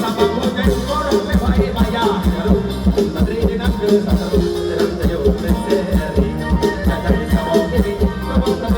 Thank you.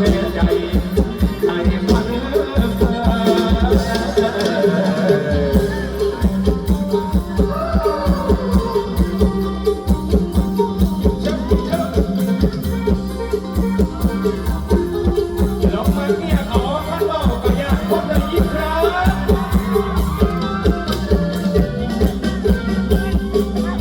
แพ้ใจใครมัน